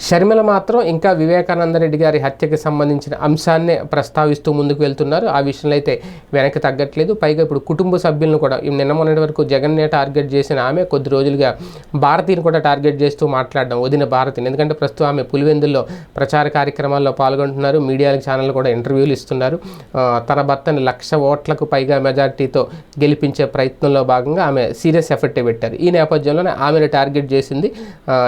షర్మిల మాత్రం ఇంకా వివేకానంద రెడ్డి గారి హత్యకి సంబంధించిన అంశాన్నే ప్రస్తావిస్తూ ముందుకు వెళ్తున్నారు. ఆ విషయంలో అయితే వెనక్కి తగ్గట్లేదు. పైగా ఇప్పుడు కుటుంబ సభ్యులను కూడా నిన్న మొన్నటి వరకు జగన్నే టార్గెట్ చేసిన ఆమె కొద్ది రోజులుగా భారతిని కూడా టార్గెట్ చేస్తూ మాట్లాడడం వదిన భారతిని. ఎందుకంటే ప్రస్తుతం ఆమె పులివెందుల్లో ప్రచార కార్యక్రమాల్లో పాల్గొంటున్నారు. మీడియాలకు ఛానల్ కూడా ఇంటర్వ్యూలు ఇస్తున్నారు. తన భర్తను లక్ష ఓట్లకు పైగా మెజార్టీతో గెలిపించే ప్రయత్నంలో భాగంగా ఆమె సీరియస్ ఎఫెక్ట్ పెట్టారు. ఈ నేపథ్యంలోనే ఆమెను టార్గెట్ చేసింది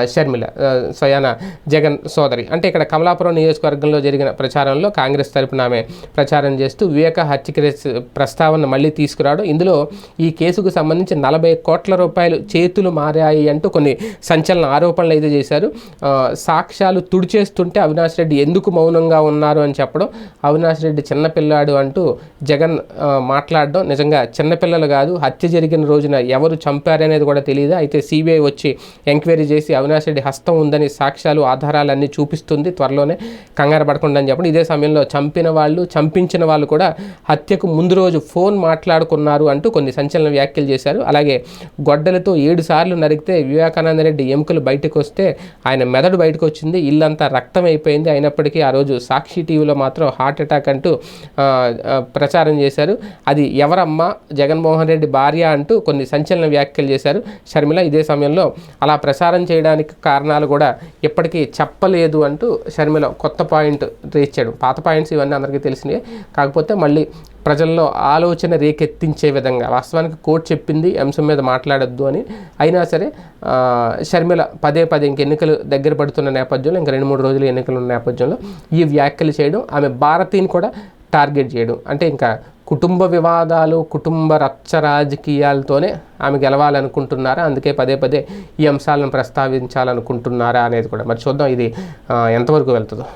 షర్మిల. ఆ, స్వయాన జగన్ సోదరి. అంటే ఇక్కడ కమలాపురం నియోజకవర్గంలో జరిగిన ప్రచారంలో కాంగ్రెస్ తరపున ఆమె ప్రచారం చేస్తూ వివేక హత్య ప్రస్తావన మళ్ళీ తీసుకురావడం. ఇందులో ఈ కేసుకు సంబంధించి నలభై కోట్ల రూపాయలు చేతులు మారాయి అంటూ కొన్ని సంచలన ఆరోపణలు అయితే చేశారు. సాక్ష్యాలు తుడిచేస్తుంటే అవినాష్ రెడ్డి ఎందుకు మౌనంగా ఉన్నారు అని చెప్పడం. అవినాష్ రెడ్డి చిన్నపిల్లాడు అంటూ జగన్ మాట్లాడడం నిజంగా చిన్నపిల్లలు కాదు హత్య జరిగిన రోజున ఎవరు చంపారనేది కూడా తెలియదు అయితే సిబిఐ వచ్చి ఎంక్వైరీ చేసి అవినాష్ రెడ్డి హస్తం ఉందని సాక్ష్యాలు ఆధారాలన్నీ చూపిస్తుంది. త్వరలోనే కంగారు పడకుండా అని చెప్పండి. ఇదే సమయంలో చంపిన వాళ్ళు చంపించిన వాళ్ళు కూడా హత్యకు ముందు రోజు ఫోన్ మాట్లాడుకున్నారు అంటూ కొన్ని సంచలన వ్యాఖ్యలు చేశారు. అలాగే గొడ్డలతో ఏడు సార్లు నరికితే వివేకానంద రెడ్డి ఎముకలు బయటకు వస్తే ఆయన మెదడు బయటకు వచ్చింది ఇల్లంతా రక్తం అయిపోయింది అయినప్పటికీ ఆ రోజు సాక్షి టీవీలో మాత్రం హార్ట్ అటాక్ అంటూ ప్రచారం చేశారు. అది ఎవరమ్మా? జగన్మోహన్ రెడ్డి భార్య అంటూ కొన్ని సంచలన వ్యాఖ్యలు చేశారు. షర్మిల ఇదే సమయంలో అలా ప్రచారం చేయడానికి కారణాలు కూడా ఇప్పటికీ చెప్పలేదు అంటూ షర్మిల కొత్త పాయింట్ రీచ్ చేయడం. పాత పాయింట్స్ ఇవన్నీ అందరికీ తెలిసినాయి. కాకపోతే మళ్ళీ ప్రజల్లో ఆలోచన రేకెత్తించే విధంగా వాస్తవానికి కోర్టు చెప్పింది అంశం మీద మాట్లాడొద్దు అని. అయినా సరే షర్మిల పదే పదే ఇంక ఎన్నికలు దగ్గర పడుతున్న నేపథ్యంలో ఇంక రెండు మూడు రోజులు ఎన్నికలు ఉన్న నేపథ్యంలో ఈ వ్యాఖ్యలు చేయడం ఆమె భారతీని కూడా టార్గెట్ చేయడం. అంటే ఇంకా కుటుంబ వివాదాలు కుటుంబ రచ్చ రాజకీయాలతోనే ఆమె గెలవాలనుకుంటున్నారా? అందుకే పదే పదే ఈ అంశాలను ప్రస్తావించాలనుకుంటున్నారా అనేది కూడా. మరి చూద్దాం ఇది ఎంతవరకు వెళ్తుందో.